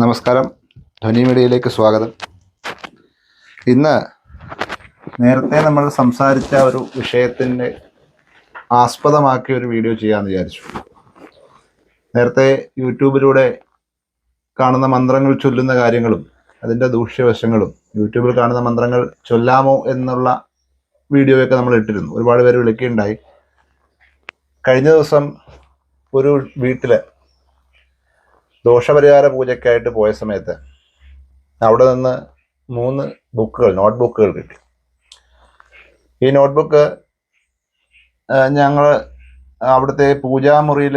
നമസ്കാരം. ധ്വനി മീഡിയയിലേക്ക് സ്വാഗതം. ഇന്ന് നേരത്തെ നമ്മൾ സംസാരിച്ച ഒരു വിഷയത്തിന്റെ ആസ്പദമാക്കി ഒരു വീഡിയോ ചെയ്യാമെന്ന് വിചാരിച്ചു. നേരത്തെ യൂട്യൂബിലൂടെ കാണുന്ന മന്ത്രങ്ങൾ ചൊല്ലുന്ന കാര്യങ്ങളും അതിന്റെ ദൂഷ്യവശങ്ങളും യൂട്യൂബിൽ കാണുന്ന മന്ത്രങ്ങൾ ചൊല്ലാമോ എന്നുള്ള വീഡിയോയൊക്കെ നമ്മൾ ഇട്ടിരുന്നു. ഒരുപാട് പേര് വിളിക്കുകയുണ്ടായി. കഴിഞ്ഞ ദിവസം ഒരു വീട്ടിൽ ദോഷപരിഹാര പൂജയ്ക്കായിട്ട് പോയ സമയത്ത് അവിടെ നിന്ന് മൂന്ന് ബുക്കുകൾ നോട്ട് ബുക്കുകൾ കിട്ടി. ഈ നോട്ട് ബുക്ക് ഞങ്ങൾ അവിടുത്തെ പൂജാമുറിയിൽ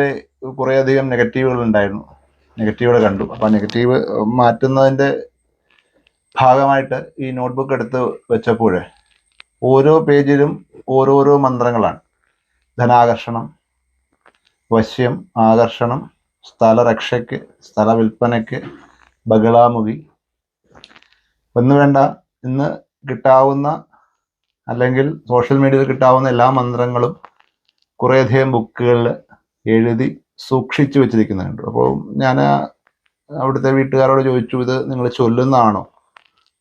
കുറേയധികം നെഗറ്റീവുകൾ ഉണ്ടായിരുന്നു. നെഗറ്റീവുകൾ കണ്ടു. അപ്പോൾ നെഗറ്റീവ് മാറ്റുന്നതിന്റെ ഭാഗമായിട്ട് ഈ നോട്ട്ബുക്ക് എടുത്ത് വെച്ചപ്പോൾ ഓരോ പേജിലും ഓരോരോ മന്ത്രങ്ങളാണ്. ധനാകർഷണം വശ്യം ആകർഷണം സ്ഥലരക്ഷയ്ക്ക് സ്ഥല വിൽപ്പനയ്ക്ക് ബഗളാമുഖി. ഒന്നു വേണ്ട ഇന്ന് കിട്ടാവുന്ന അല്ലെങ്കിൽ സോഷ്യൽ മീഡിയയിൽ കിട്ടാവുന്ന എല്ലാ മന്ത്രങ്ങളും കുറേയധികം ബുക്കുകളിൽ എഴുതി സൂക്ഷിച്ചു വെച്ചിരിക്കുന്നുണ്ട്. അപ്പോൾ ഞാൻ അവിടുത്തെ വീട്ടുകാരോട് ചോദിച്ചു ഇത് നിങ്ങൾ ചൊല്ലുന്നതാണോ?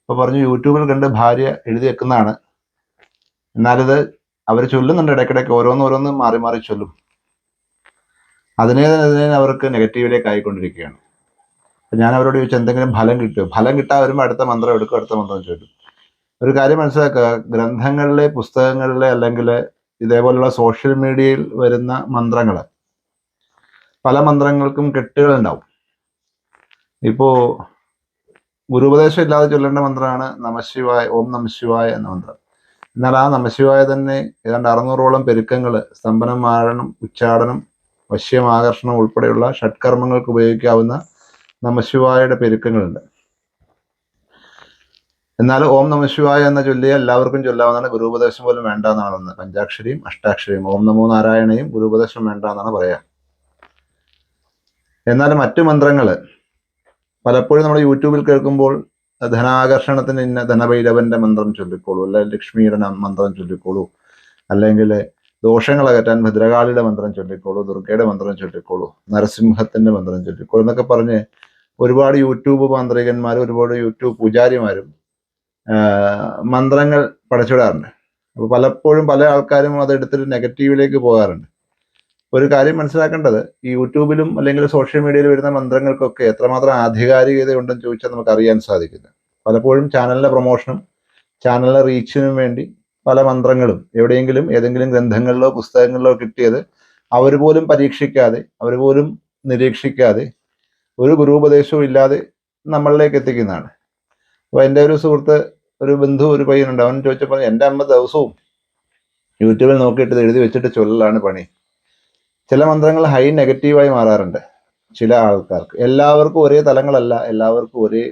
അപ്പോൾ പറഞ്ഞു യൂട്യൂബിൽ കണ്ട് ഭാര്യ എഴുതി വെക്കുന്നതാണ്. എന്നാലിത് അവർ ചൊല്ലുന്നുണ്ട് ഇടയ്ക്കിടയ്ക്ക് ഓരോന്ന് ഓരോന്ന് മാറി മാറി ചൊല്ലും. അതിനെ തന്നെ അവർക്ക് നെഗറ്റീവിലേക്ക് ആയിക്കൊണ്ടിരിക്കുകയാണ് ഞാൻ അവരോട് ചോദിച്ചു എന്തെങ്കിലും ഫലം കിട്ടുമോ ഫലം കിട്ടാൻ വരുമ്പോൾ അടുത്ത മന്ത്രം എടുക്കും അടുത്ത മന്ത്രം ചൊല്ലും ഒരു കാര്യം മനസ്സിലാക്കുക ഗ്രന്ഥങ്ങളിലെ പുസ്തകങ്ങളിലെ അല്ലെങ്കിൽ ഇതേപോലുള്ള സോഷ്യൽ മീഡിയയിൽ വരുന്ന മന്ത്രങ്ങൾ പല മന്ത്രങ്ങൾക്കും കെട്ടുകളുണ്ടാവും. ഇപ്പോൾ ഗുരുപദേശം ഇല്ലാതെ ചൊല്ലേണ്ട മന്ത്രമാണ് നമശിവായ ഓം നമശിവായ എന്ന മന്ത്രം. എന്നാൽ ആ നമശിവായ തന്നെ ഏതാണ്ട് അറുന്നൂറോളം പെരുക്കങ്ങൾ സ്തംഭനം മാരണം ഉച്ചാടനം വശ്യം ആകർഷണം ഉൾപ്പെടെയുള്ള ഷഡ്കർമ്മങ്ങൾക്ക് ഉപയോഗിക്കാവുന്ന നമശിവായയുടെ പെരുക്കങ്ങളുണ്ട്. എന്നാൽ ഓം നമശിവായ എന്ന ചൊല്ലിയ എല്ലാവർക്കും ചൊല്ലാവുന്നതാണ് ഗുരുപദേശം പോലും വേണ്ട എന്നാണ് പഞ്ചാക്ഷരിയും അഷ്ടാക്ഷരിയും ഓം നമോ നാരായണയും ഗുരുപദേശം വേണ്ട എന്നാണ് പറയാ. എന്നാൽ മറ്റു മന്ത്രങ്ങൾ പലപ്പോഴും നമ്മൾ യൂട്യൂബിൽ കേൾക്കുമ്പോൾ ധനാകർഷണത്തിന് ഇന്ന ധനഭൈരവന്റെ മന്ത്രം ചൊല്ലിക്കോളൂ അല്ലെങ്കിൽ ലക്ഷ്മിയുടെ മന്ത്രം ചൊല്ലിക്കോളൂ അല്ലെങ്കിൽ ദോഷങ്ങൾ അകറ്റാൻ ഭദ്രകാളിയുടെ മന്ത്രം ചൊല്ലിക്കോളൂ ദുർഗയുടെ മന്ത്രം ചൊല്ലിക്കോളൂ നരസിംഹത്തിന്റെ മന്ത്രം ചൊല്ലിക്കോളൂ എന്നൊക്കെ പറഞ്ഞ് ഒരുപാട് യൂട്യൂബ് മാന്ത്രികന്മാരും ഒരുപാട് യൂട്യൂബ് പൂജാരിമാരും മന്ത്രങ്ങൾ പഠിച്ചിടാറുണ്ട് അപ്പോൾ പലപ്പോഴും പല ആൾക്കാരും അത് എടുത്തിട്ട് നെഗറ്റീവിലേക്ക് പോകാറുണ്ട്. ഒരു കാര്യം മനസ്സിലാക്കേണ്ടത് ഈ യൂട്യൂബിലും അല്ലെങ്കിൽ സോഷ്യൽ മീഡിയയിൽ വരുന്ന മന്ത്രങ്ങൾക്കൊക്കെ എത്രമാത്രം ആധികാരികത ഉണ്ടെന്ന് ചോദിച്ചാൽ നമുക്ക് അറിയാൻ സാധിക്കില്ല. പലപ്പോഴും ചാനലിന്റെ പ്രൊമോഷനും ചാനലിന്റെ റീച്ചിനും വേണ്ടി പല മന്ത്രങ്ങളും എവിടെയെങ്കിലും ഏതെങ്കിലും ഗ്രന്ഥങ്ങളിലോ പുസ്തകങ്ങളിലോ കിട്ടിയത് അവർ പോലും പരീക്ഷിക്കാതെ അവർ പോലും നിരീക്ഷിക്കാതെ ഒരു ഗുരുപദേശവും ഇല്ലാതെ നമ്മളിലേക്ക് എത്തിക്കുന്നതാണ്. അപ്പോൾ എന്റെ ഒരു സുഹൃത്ത് ഒരു ബന്ധു ഒരു പയ്യനുണ്ട്. അവൻ ചോദിച്ചപ്പോൾ എന്റെ അമ്മ ദിവസവും യൂട്യൂബിൽ നോക്കിയിട്ട് എഴുതി വെച്ചിട്ട് ചൊല്ലലാണ് പണി. ചില മന്ത്രങ്ങൾ ഹൈ നെഗറ്റീവായി മാറാറുണ്ട്. ചില ആൾക്കാർക്ക്. എല്ലാവർക്കും ഒരേ തലങ്ങളല്ല എല്ലാവർക്കും ഒരേ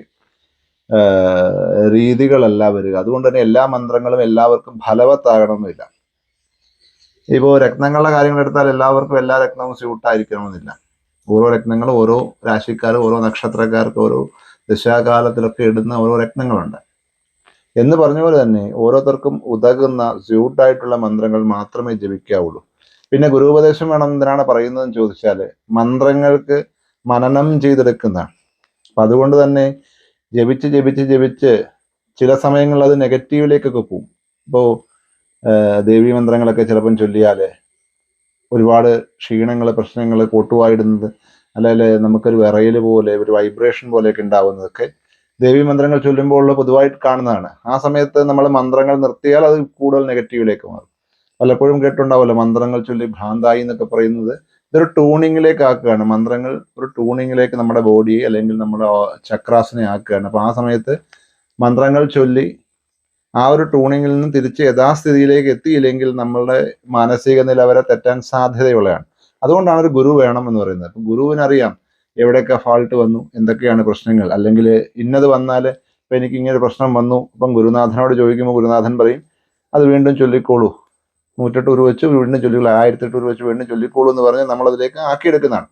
രീതികളല്ല വരിക. അതുകൊണ്ട് തന്നെ എല്ലാ മന്ത്രങ്ങളും എല്ലാവർക്കും ഫലവത്താകണമെന്നില്ല. ഇപ്പോൾ രത്നങ്ങളുടെ കാര്യങ്ങൾ എടുത്താൽ എല്ലാവർക്കും എല്ലാ രത്നവും സ്യൂട്ടായിരിക്കണമെന്നില്ല ഓരോ രത്നങ്ങളും ഓരോ രാശിക്കാർ ഓരോ നക്ഷത്രക്കാർക്ക് ഓരോ ദശാകാലത്തിലൊക്കെ ഇടുന്ന ഓരോ രത്നങ്ങളുണ്ട്. എന്ന് പറഞ്ഞ പോലെ തന്നെ ഓരോരുത്തർക്കും ഉതകുന്ന സ്യൂട്ടായിട്ടുള്ള മന്ത്രങ്ങൾ മാത്രമേ ജപിക്കാവുള്ളൂ. പിന്നെ ഗുരുപദേശം വേണം എന്തിനാണ് പറയുന്നതെന്ന് ചോദിച്ചാൽ മന്ത്രങ്ങൾക്ക് മനനം ചെയ്തെടുക്കുന്ന അപ്പം അതുകൊണ്ട് തന്നെ ജപിച്ച് ജപിച്ച് ജപിച്ച് ചില സമയങ്ങളിൽ അത് നെഗറ്റീവിലേക്കൊക്കെ പോകും. ഇപ്പോൾ ദേവി മന്ത്രങ്ങളൊക്കെ ചിലപ്പം ചൊല്ലിയാൽ ഒരുപാട് ക്ഷീണങ്ങൾ പ്രശ്നങ്ങൾ കൂട്ടുവായിടുന്നത് അല്ലെങ്കിൽ നമുക്കൊരു വിറയൽ പോലെ ഒരു വൈബ്രേഷൻ പോലെയൊക്കെ ഉണ്ടാവുന്നതൊക്കെ ദേവി മന്ത്രങ്ങൾ ചൊല്ലുമ്പോൾ പൊതുവായിട്ട് കാണുന്നതാണ്. ആ സമയത്ത് നമ്മൾ മന്ത്രങ്ങൾ നിർത്തിയാൽ അത് കൂടുതൽ നെഗറ്റീവിലേക്ക് മാറും. പലപ്പോഴും കേട്ടുണ്ടാവുമല്ലോ മന്ത്രങ്ങൾ ചൊല്ലി ഭ്രാന്തായി എന്നൊക്കെ പറയുന്നത് ഇതൊരു ട്യൂണിങ്ങിലേക്ക് ആക്കുകയാണ് മന്ത്രങ്ങൾ ഒരു ട്യൂണിങ്ങിലേക്ക് നമ്മുടെ ബോഡിയെ അല്ലെങ്കിൽ നമ്മുടെ ചക്രാസിനെ ആക്കുകയാണ്. അപ്പോൾ ആ സമയത്ത് മന്ത്രങ്ങൾ ചൊല്ലി ആ ഒരു ട്യൂണിങ്ങിൽ നിന്ന് തിരിച്ച് യഥാസ്ഥിതിയിലേക്ക് എത്തിയില്ലെങ്കിൽ നമ്മളുടെ മാനസിക നില വരെ തെറ്റാൻ സാധ്യതയുള്ളതാണ്. അതുകൊണ്ടാണ് ഒരു ഗുരു വേണം എന്ന് പറയുന്നത്. അപ്പം ഗുരുവിനറിയാം എവിടെയൊക്കെ ഫാൾട്ട് വന്നു എന്തൊക്കെയാണ് പ്രശ്നങ്ങൾ. അല്ലെങ്കിൽ ഇന്നത് വന്നാൽ ഇപ്പം എനിക്ക് ഇങ്ങനെ പ്രശ്നം വന്നു അപ്പം ഗുരുനാഥനോട് ചോദിക്കുമ്പോൾ ഗുരുനാഥൻ പറയും അത് വീണ്ടും ചൊല്ലിക്കോളൂ. നൂറ്റെട്ട് രൂപ വെച്ച് വീണ്ടും ആയിരത്തി ആയിരത്തെട്ട് രൂപ വെച്ച് വീടിന് ചൊല്ലിക്കോളൂ എന്ന് പറഞ്ഞ് നമ്മളതിലേക്ക് ആക്കിയെടുക്കുന്നതാണ്.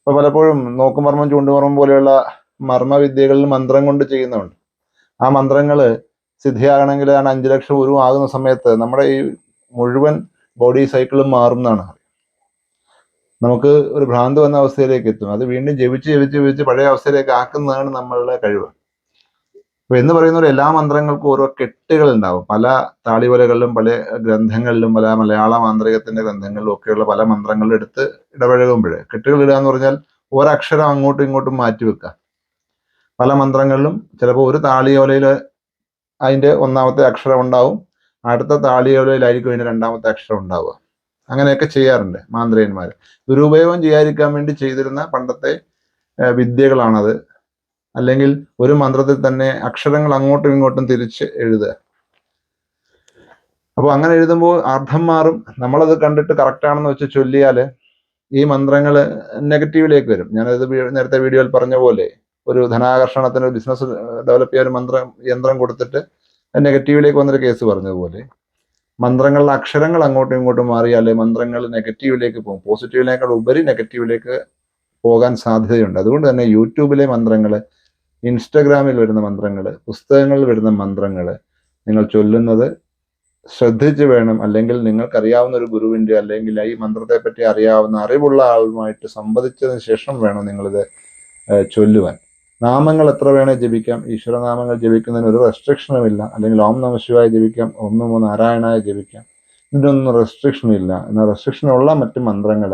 അപ്പോൾ പലപ്പോഴും നോക്കുമർമ്മം ചൂണ്ടുമർമ്മം പോലെയുള്ള മർമ്മവിദ്യകളിൽ മന്ത്രം കൊണ്ട് ചെയ്യുന്നുണ്ട് ആ മന്ത്രങ്ങൾ സിദ്ധിയാകണമെങ്കിൽ ആണ് അഞ്ച് ലക്ഷം ഉരു ആകുന്ന സമയത്ത് നമ്മുടെ ഈ മുഴുവൻ ബോഡി സൈക്കിളും മാറുന്നതാണ് നമുക്ക് ഒരു ഭ്രാന്ത് വന്ന അവസ്ഥയിലേക്ക് എത്തും. അത് വീണ്ടും ജപിച്ച് ജപിച്ച് ജപിച്ച് പഴയ അവസ്ഥയിലേക്ക് ആക്കുന്നതാണ് നമ്മളുടെ കഴിവ്. അപ്പൊ എന്ന് പറയുന്ന എല്ലാ മന്ത്രങ്ങൾക്കും ഓരോ കെട്ടുകൾ ഉണ്ടാവും. പല താളിവലകളിലും പല ഗ്രന്ഥങ്ങളിലും പല മലയാള മാന്ത്രികത്തിന്റെ ഗ്രന്ഥങ്ങളിലും ഒക്കെയുള്ള പല മന്ത്രങ്ങളും എടുത്ത് ഇടപഴകുമ്പോൾ കെട്ടുകൾ ഇടുക എന്ന് പറഞ്ഞാൽ ഒരക്ഷരം അങ്ങോട്ടും ഇങ്ങോട്ടും മാറ്റി വെക്കുക. പല മന്ത്രങ്ങളിലും ചിലപ്പോൾ ഒരു താളിയോലയിൽ അതിന്റെ ഒന്നാമത്തെ അക്ഷരം ഉണ്ടാവും. അടുത്ത താളിയോലയിലായിരിക്കും അതിന്റെ രണ്ടാമത്തെ അക്ഷരം ഉണ്ടാവുക. അങ്ങനെയൊക്കെ ചെയ്യാറുണ്ട് മാന്ത്രികന്മാർ ദുരുപയോഗം ചെയ്യാതിരിക്കാൻ വേണ്ടി ചെയ്തിരുന്ന പണ്ടത്തെ വിദ്യകളാണത്. അല്ലെങ്കിൽ ഒരു മന്ത്രത്തിൽ തന്നെ അക്ഷരങ്ങൾ അങ്ങോട്ടും ഇങ്ങോട്ടും തിരിച്ച് എഴുതുക. അപ്പോൾ അങ്ങനെ എഴുതുമ്പോൾ അർത്ഥം മാറും. നമ്മളത് കണ്ടിട്ട് കറക്റ്റ് ആണെന്ന് വെച്ച് ചൊല്ലിയാൽ ഈ മന്ത്രങ്ങൾ നെഗറ്റീവിലേക്ക് വരും. ഞാനത് നേരത്തെ വീഡിയോയിൽ പറഞ്ഞ പോലെ ഒരു ധനാകർഷണത്തിന് ഒരു ബിസിനസ് ഡെവലപ്പ് ചെയ്യാൻ ഒരു മന്ത്രം യന്ത്രം കൊടുത്തിട്ട് നെഗറ്റീവിലേക്ക് വന്നൊരു കേസ് പറഞ്ഞതുപോലെ മന്ത്രങ്ങളുടെ അക്ഷരങ്ങൾ അങ്ങോട്ടും ഇങ്ങോട്ടും മാറിയാൽ മന്ത്രങ്ങൾ നെഗറ്റീവിലേക്ക് പോകും. പോസിറ്റീവിനേക്കാൾ ഉപരി നെഗറ്റീവിലേക്ക് പോകാൻ സാധ്യതയുണ്ട്. അതുകൊണ്ട് തന്നെ യൂട്യൂബിലെ മന്ത്രങ്ങൾ ഇൻസ്റ്റഗ്രാമിൽ വരുന്ന മന്ത്രങ്ങൾ പുസ്തകങ്ങളിൽ വരുന്ന മന്ത്രങ്ങൾ നിങ്ങൾ ചൊല്ലുന്നത് ശ്രദ്ധിച്ച് വേണം. അല്ലെങ്കിൽ നിങ്ങൾക്കറിയാവുന്ന ഒരു ഗുരുവിന്റെ അല്ലെങ്കിൽ ഈ മന്ത്രത്തെ പറ്റി അറിയാവുന്ന അറിവുള്ള ആളുമായിട്ട് സംവദിച്ചതിന് ശേഷം വേണം നിങ്ങളിത് ചൊല്ലുവാൻ. നാമങ്ങൾ എത്ര വേണേ ജപിക്കാം. ഈശ്വരനാമങ്ങൾ ജപിക്കുന്നതിന് ഒരു റെസ്ട്രിക്ഷനും ഇല്ല. അല്ലെങ്കിൽ ഓം നമ ശിവായ ജപിക്കാം. ഓം നമോ നാരായണായ ജപിക്കാം. ഇതിനൊന്നും റെസ്ട്രിക്ഷൻ ഇല്ല. എന്നാൽ റെസ്ട്രിക്ഷൻ ഉള്ള മറ്റ് മന്ത്രങ്ങൾ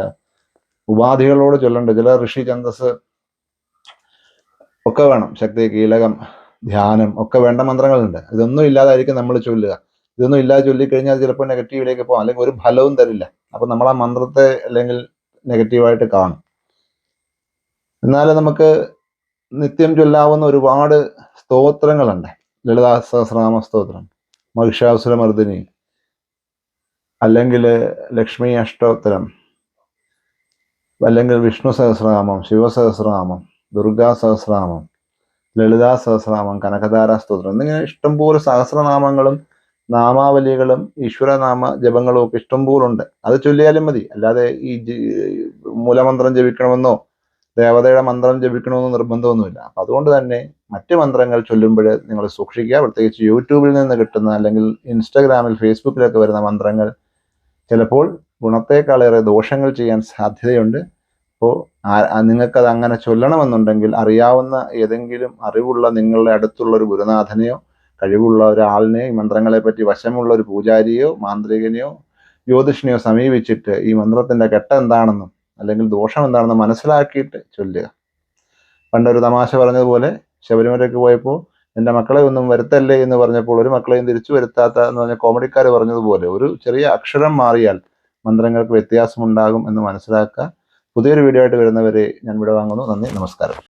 ഉപാധികളോട് ചൊല്ലേണ്ട ചില ഋഷി ഛന്ദസ് ഒക്കെ വേണം. ശക്തി കീലകം ധ്യാനം ഒക്കെ വേണ്ട മന്ത്രങ്ങളുണ്ട്. ഇതൊന്നും ഇല്ലാതായിരിക്കും നമ്മൾ ചൊല്ലുക. ഇതൊന്നും ഇല്ലാതെ ചൊല്ലിക്കഴിഞ്ഞാൽ ചിലപ്പോൾ നെഗറ്റീവിലേക്ക് പോകാം. അല്ലെങ്കിൽ ഒരു ഫലവും തരില്ല. അപ്പൊ നമ്മൾ ആ മന്ത്രത്തെ അല്ലെങ്കിൽ നെഗറ്റീവായിട്ട് കാണും. എന്നാൽ നമുക്ക് നിത്യം ചൊല്ലാവുന്ന ഒരുപാട് സ്തോത്രങ്ങളുണ്ട്. ലളിതാ സഹസ്രനാമ സ്തോത്രം മഹിഷാസുരമർദിനി അല്ലെങ്കിൽ ലക്ഷ്മി അഷ്ടോത്തരം അല്ലെങ്കിൽ വിഷ്ണു സഹസ്രനാമം ശിവസഹസ്രനാമം ദുർഗാ സഹസ്രനാമം ലളിതാ സഹസ്രനാമം കനകധാര സ്തോത്രം എന്നിങ്ങനെ ഇഷ്ടംപോലെ സഹസ്രനാമങ്ങളും നാമാവലികളും ഈശ്വരനാമ ജപങ്ങളും ഒക്കെ ഇഷ്ടംപോലെ ഉണ്ട് അത് ചൊല്ലിയാലും മതി. അല്ലാതെ ഈ മൂലമന്ത്രം ജപിക്കണമെന്നോ ദേവതയുടെ മന്ത്രം ജപിക്കണമെന്നോ നിർബന്ധമൊന്നുമില്ല. അപ്പൊ അതുകൊണ്ട് തന്നെ മറ്റ് മന്ത്രങ്ങൾ ചൊല്ലുമ്പോൾ നിങ്ങൾ സൂക്ഷിക്കുക. പ്രത്യേകിച്ച് യൂട്യൂബിൽ നിന്ന് കിട്ടുന്ന അല്ലെങ്കിൽ ഇൻസ്റ്റാഗ്രാമിൽ ഫേസ്ബുക്കിലൊക്കെ വരുന്ന മന്ത്രങ്ങൾ ചിലപ്പോൾ ഗുണത്തേക്കാളേറെ ദോഷങ്ങൾ ചെയ്യാൻ സാധ്യതയുണ്ട്. അപ്പോൾ നിങ്ങൾക്കത് അങ്ങനെ ചൊല്ലണമെന്നുണ്ടെങ്കിൽ അറിയാവുന്ന ഏതെങ്കിലും അറിവുള്ള നിങ്ങളുടെ അടുത്തുള്ള ഒരു ഗുരുനാഥനെയോ കഴിവുള്ള ഒരാളിനെയോ ഈ മന്ത്രങ്ങളെ പറ്റി വശമുള്ള ഒരു പൂജാരിയോ മാന്ത്രികനെയോ ജ്യോതിഷനെയോ സമീപിച്ചിട്ട് ഈ മന്ത്രത്തിന്റെ കെട്ട എന്താണെന്നും അല്ലെങ്കിൽ ദോഷം എന്താണെന്നും മനസ്സിലാക്കിയിട്ട് ചൊല്ലുക. പണ്ടൊരു തമാശ പറഞ്ഞതുപോലെ ശബരിമലയ്ക്ക് പോയപ്പോൾ എന്റെ മക്കളെ ഒന്നും വരുത്തല്ലേ എന്ന് പറഞ്ഞപ്പോൾ ഒരു മക്കളെയും തിരിച്ചു വരുത്താത്ത എന്ന് പറഞ്ഞ കോമഡിക്കാർ പറഞ്ഞതുപോലെ ഒരു ചെറിയ അക്ഷരം മാറിയാൽ മന്ത്രങ്ങൾക്ക് വ്യത്യാസമുണ്ടാകും എന്ന് മനസ്സിലാക്കുക. പുതിയൊരു വീഡിയോ ആയിട്ട് വരുന്നവരെ ഞാൻ ഇവിടെ വാങ്ങുന്നു. നന്ദി നമസ്കാരം.